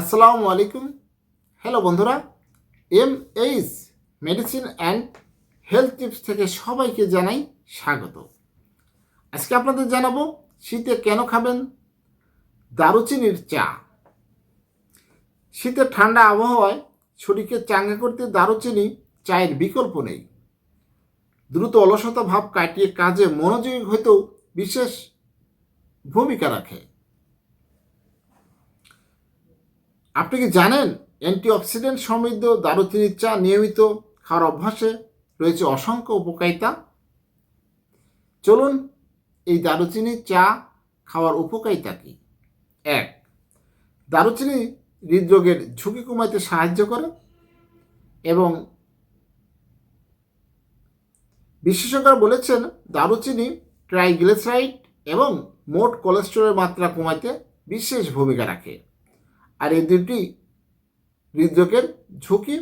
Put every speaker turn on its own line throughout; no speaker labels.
আসসালামু আলাইকুম। হ্যালো বন্ধুরা। M H medicine and health tips থেকে সবাইকে জানাই স্বাগত। আজকে আপনাদের জানাব, শীতে কেন খাবেন? দারুচিনির চা। শীতের ঠান্ডা আবহাওয়ায় শরীরকে চাঙ্গা করতে দারুচিনি চায়ের বিকল্প নেই। দ্রুত অলসতা ভাব কাটিয়ে কাজে মনোযোগী হতেও বিশেষ ভূমিকা রাখে। আপনি কি জানেন অ্যান্টিঅক্সিডেন্ট সমৃদ্ধ দারুচিনির চা নিয়মিত খাওয়ার অভ্যাসে রয়েছে অসংখ্য উপকারিতা? চলুন এই দারুচিনির চা খাওয়ার উপকারিতা কি? এক, দারুচিনি হৃদরোগের ঝুঁকি কমাতে সাহায্য করে এবং বিশেষজ্ঞরা বলেছেন দারুচিনি ট্রাইগ্লিসারাইড এবং মোট কোলেস্টেরলের মাত্রা কমাতে বিশেষ ভূমিকা রাখে। আর এই দুটি হৃদরোগের ঝুঁকি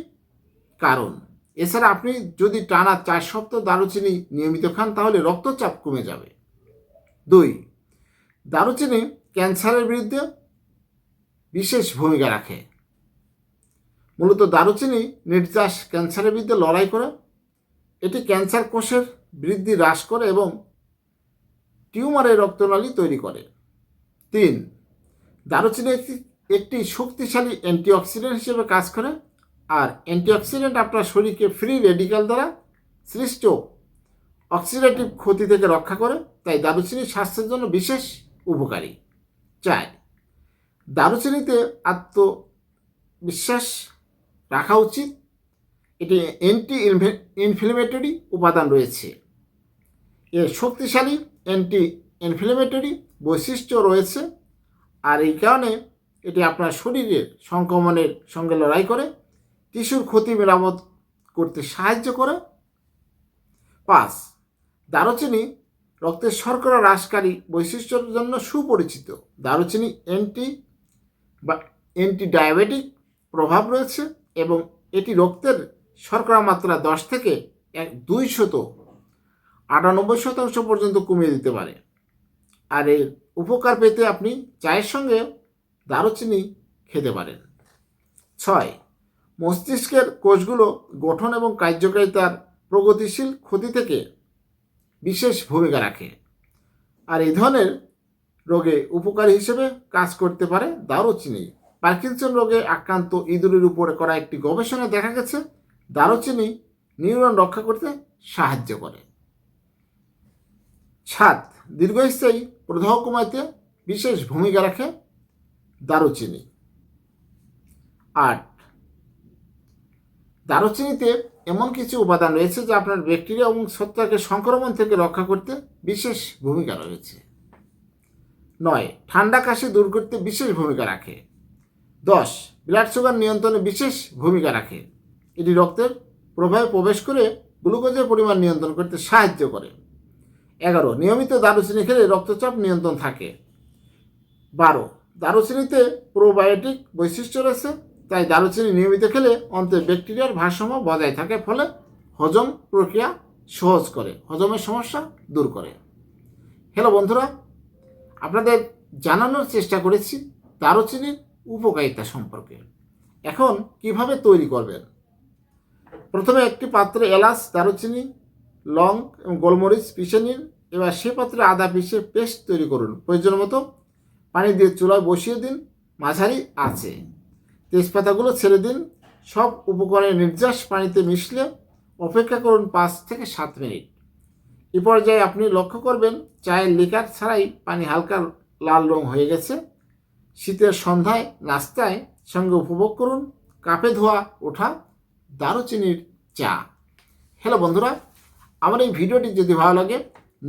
কারণ। এছাড়া আপনি যদি টানা চার সপ্তাহ দারুচিনি নিয়মিত খান, তাহলে রক্তচাপ কমে যাবে। দুই, দারুচিনি ক্যান্সারের বিরুদ্ধে বিশেষ ভূমিকা রাখে। মূলত দারুচিনি নির্যাস ক্যান্সারের বিরুদ্ধে লড়াই করে। এটি ক্যান্সার কোষের বৃদ্ধি হ্রাস করে এবং টিউমারের রক্তনালী তৈরি করে। তিন, দারুচিনি একটি একটি শক্তিশালী অ্যান্টিঅক্সিডেন্ট হিসেবে কাজ করে। আর অ্যান্টিঅক্সিডেন্ট আপনার শরীরকে ফ্রি রেডিক্যাল দ্বারা সৃষ্ট অক্সিডেটিভ ক্ষতি থেকে রক্ষা করে, তাই দারুচিনি স্বাস্থ্যের জন্য বিশেষ উপকারী। চার, দারুচিনিতে আত্মবিশ্বাস রাখা উচিত। এটি অ্যান্টি ইনফ্লেমেটরি উপাদান রয়েছে। এর শক্তিশালী অ্যান্টি ইনফ্লেমেটরি বৈশিষ্ট্য রয়েছে। আর এই কারণে এটি আপনার শরীরের সংক্রমণের সঙ্গে লড়াই করে, টিস্যুর ক্ষতি মেরামত করতে সাহায্য করে। পাঁচ, দারুচিনি রক্তের শর্করা হ্রাসকারী বৈশিষ্ট্যের জন্য সুপরিচিত। দারুচিনি অ্যান্টি বা অ্যান্টি ডায়াবেটিক প্রভাব রয়েছে এবং এটি রক্তের শর্করা মাত্রা দশ থেকে এক দুই শত, আটানব্বই শতাংশ পর্যন্ত কমিয়ে দিতে পারে। আর এর উপকার পেতে আপনি চায়ের সঙ্গে দারুচিনি খেতে পারেন। ছয়, মস্তিষ্কের কোষগুলো গঠন এবং কার্যকারিতার প্রগতিশীল ক্ষতি থেকে বিশেষ ভূমিকা রাখে। আর এই ধরনের রোগে উপকারী হিসেবে কাজ করতে পারে দারুচিনি। পার্কিনসন রোগে আক্রান্ত ইঁদুরের উপরে করা একটি গবেষণায় দেখা গেছে, দারুচিনি নিউরন রক্ষা করতে সাহায্য করে। সাত, দীর্ঘস্থায়ী প্রদাহ কমাইতে বিশেষ ভূমিকা রাখে দারুচিনি। আট দারুচিনিতে এমন কিছু উপাদান রয়েছে যা আপনার ব্যাকটেরিয়া এবং ছত্রাকের সংক্রমণ থেকে রক্ষা করতে বিশেষ ভূমিকা রয়েছে। নয়, ঠান্ডা কাশি দূর করতে বিশেষ ভূমিকা রাখে। দশ ব্লাড সুগার নিয়ন্ত্রণে বিশেষ ভূমিকা রাখে। এটি রক্তের প্রবাহে প্রবেশ করে গ্লুকোজের পরিমাণ নিয়ন্ত্রণ করতে সাহায্য করে। এগারো, নিয়মিত দারুচিনি খেলে রক্তচাপ নিয়ন্ত্রণ থাকে। বারো দারুচিনিতে প্রোবায়োটিক বৈশিষ্ট্য রয়েছে, তাই দারুচিনি নিয়মিত খেলে অন্তে ব্যাকটেরিয়ার ভারসাম্য বজায় থাকে ফলে হজম প্রক্রিয়া সহজ করে, হজমের সমস্যা দূর করে। হ্যালো বন্ধুরা, আপনাদের জানানোর চেষ্টা করেছি দারুচিনির উপকারিতা সম্পর্কে। এখন কীভাবে তৈরি করবেন? প্রথমে একটি পাত্রে এলাচ, দারুচিনি, লং এবং গোলমরিচ পিষে নিন, এবার সে পাত্রে আদা পিষে পেস্ট তৈরি করুন। প্রয়োজন মতো পানি দিয়ে চুলায় বসিয়ে দিন, মাঝারি আছে। তেজপাতাগুলো ছেড়ে দিন, সব উপকরণের নির্যাস পানিতে মিশলে অপেক্ষা করুন পাঁচ থেকে সাত মিনিট। এ পর্যায়ে আপনি লক্ষ্য করবেন, চায়ের লিকার ছাড়াই পানি হালকা লাল রং হয়ে গেছে। শীতের সন্ধ্যায় নাস্তায় সঙ্গে উপভোগ করুন কাপে ধোয়া ওঠা দারুচিনির চা। হ্যালো বন্ধুরা, আমার এই ভিডিওটি যদি ভালো লাগে,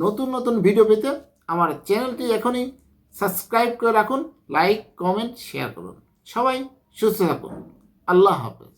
নতুন নতুন ভিডিও পেতে আমার চ্যানেলটি এখনই সাবস্ক্রাইব করে রাখুন লাইক কমেন্ট শেয়ার করুন। সবাই সুস্থ থাকুন। আল্লাহ হাফেজ।